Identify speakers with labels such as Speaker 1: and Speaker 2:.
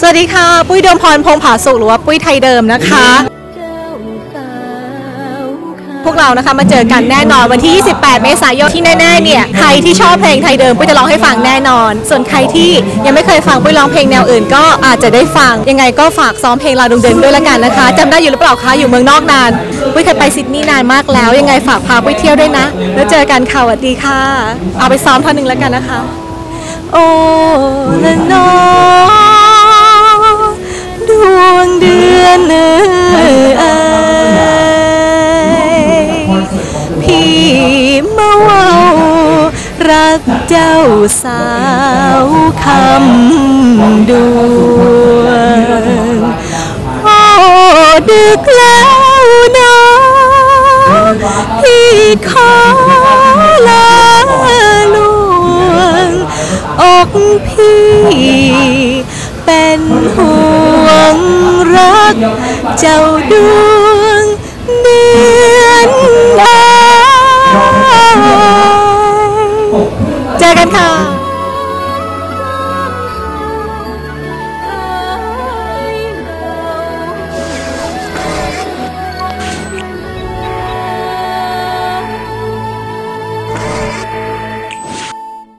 Speaker 1: สวัสดีค่ะ ปุ้ยเดิมพรพงผาสุกหรือว่าปุ้ยไทยเดิมนะคะ พวกเรานะคะมาเจอกันแน่นอนวันที่ 28 เมษายนที่แน่ๆเนี่ยใครที่ชอบเพลงไทยเดิมปุ้ยจะร้องให้ฟังแน่นอน ส่วนใครที่ยังไม่เคยฟังปุ้ยร้องเพลงแนวอื่น ก็อาจจะได้ฟังยังไงก็ฝากซ้อมเพลงลาดุงเดินด้วยละกันนะคะจำได้อยู่หรือเปล่าคะอยู่เมืองนอกนานปุ้ยเคยไปซิดนีย์นานมากแล้ว ยังไงฝากพาปุ้ยเที่ยวด้วยนะ แล้วเจอกันค่ะสวัสดีค่ะ เอาไปซ้อมท่อนหนึ่งแล้วกันนะคะ โอ้ละนอ กเจ้าสาวคำดวงโอ้ดึกแล้วนะพี่ขอลาลวงอกพี่เป็นห่วงรักเจ้าดวย Jagatha.